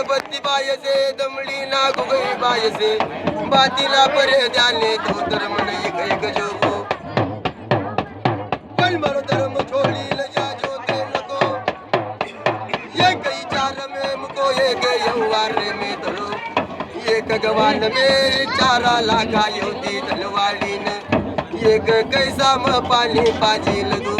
गणपती बायसे दमडी ना गुगई बायसे बातीला परे द्याने तो मन एक एक जोगो पण मर धर्म छोडील जा जो ते नको। ये कई चाल में मुको, ये के यौवार में धरो। एक गवान में चारा लागा योती तलवाडीन एक कैसा म पाणी पाजील दो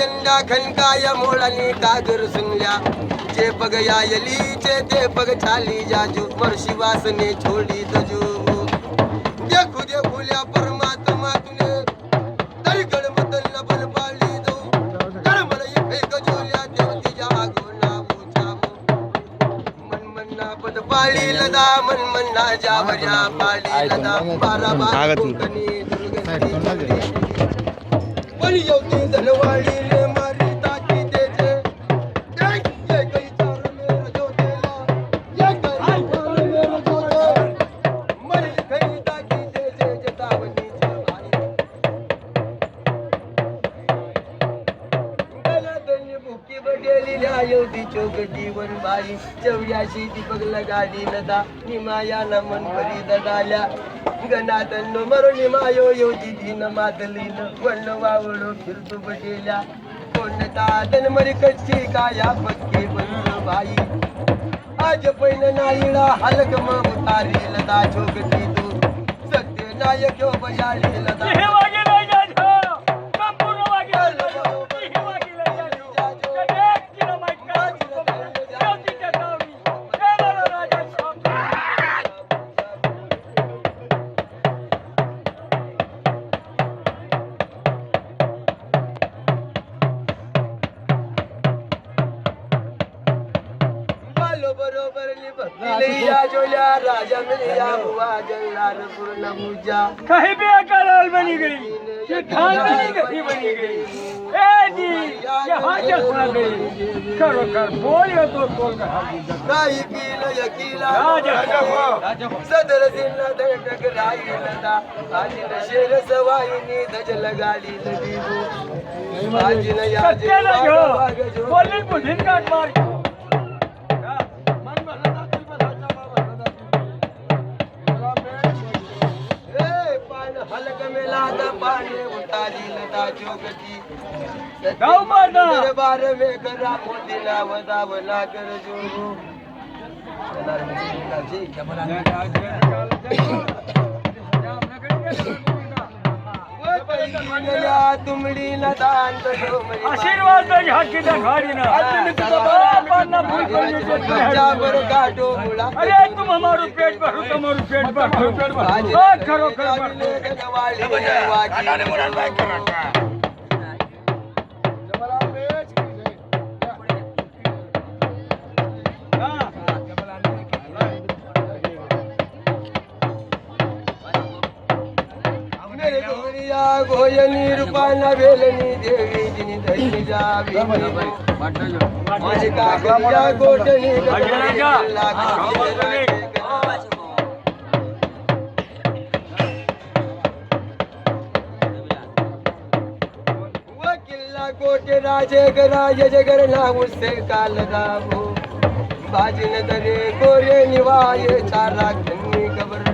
यंडा खनकाय मोळानी कागर सुनल्या। जे पग यायलीचे ते पग छाली जाजू वर्षी वासने छोडी तजू देखू दे फुल्या परमात्मा तुने तरी गडबदल न बल पाळली जाऊ तर मला इथे गजोल्या देवती जागो नावू छावू मन मन्ना पद पाळी लदा मन मन्ना जावऱ्या पाळी लदा बारा बारा कोकणी दुर्गती. पण येवती धनवाडी रे दिल्या येवती चौकटी वन बाई चौऱ्याशी दीपक लगाडी लदा निमाया मन भरी दडाल्या गणातन मरो निमायो येवती दिन मातलीन. वर्ण वावळो फिरतो बटेल्या कोणता तन मरी कच्ची काया पक्की बनलो बाई. आज पैन नाईला हलक मग उतारी लदा चौकटी तू सत्य नायक हो बयाली लदा बालो बरोबर भक्ती या जोल्या राजा मिलिया हुआ जल्लार पूर्ण पूजा कहीं भी अकाल बनी गई ये ढाल बनी गई बनी गई। ए जी ये हाथ सुना गई करो कर बोलियो तो बोल कर हाथ दीजिए। काही यकीला राजा सदर जिल्हा दटक राहिलता आजीन शेर सवाईनी धज लगाडी लदीबो आजीन याजी सत्याला वाग घेऊ वाग जो बोलली काट मार में करा मोदीला वदावला कर जो। तुमडी न। दान दो आशीर्वाद दे हात किती घाडी ना पाना फूल काटो मुळा अरे तुम हमारो पेट भरो तुम्हारो पेट भरो पेट भरो। करो करो ಗೋಯ ನೀರು ಪಾನ ಬೇಲ ನೀ ದೇವಿ ಜಿನಿ ಧೈರ್ಯ ಜಾವಿ ಮಣಿಕಾ ಗಂಗಾ ಕೋಟ ನೀ ಕೋಟೆ ರಾಜೇಗ ರಾಜ ಜಗರ ನಾವು ಸೇ ಕಾಲದಾಗು ಬಾಜಿನ ತರೆ ಕೋರೆ ನಿವಾಯ ಚಾರ ಕನ್ನಿ ಗಬರ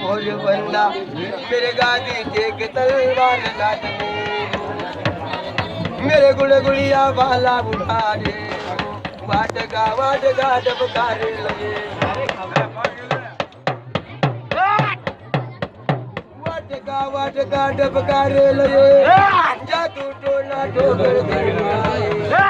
भोज बंदा मेरे गादी टेक तलवार लाद में मेरे गुड़ गुड़िया बाला बुढ़ा रे वाटगा वाटगा डबकारे लगे। वाटगा वाटगा डबकारे लगे। जादू टोना ठोकर दे मारणा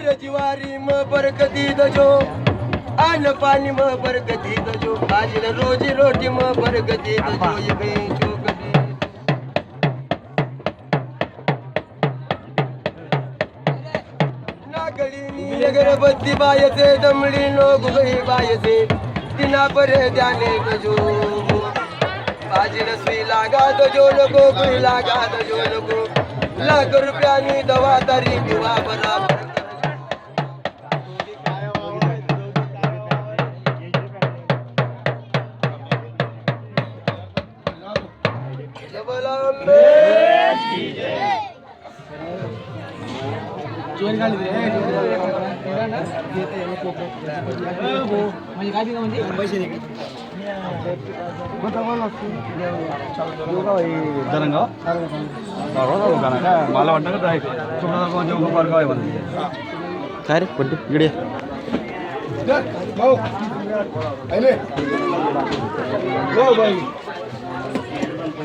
के कर जो। पाचिन धन संपत्ती मटुला कर जो। एक चोकरी शेर जिवारी म बरकती दजो अन्न पाणी म बरकती दजो भाजीला रोजी रोटी म बरकती दजो इकडे चोकटी नागडीनी अगरबत्ती बायचे दमडी नो गुगई बायचे तिना परे द्याने दजो भाजीला सुई लागा दजो नको गुई लागा दजो नको लाख रुपयानी दवा तरी दिवा बराबर जबल अंबे जरंगाव मला वाटतं का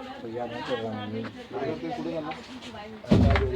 साडे बाकी कोणाला होतं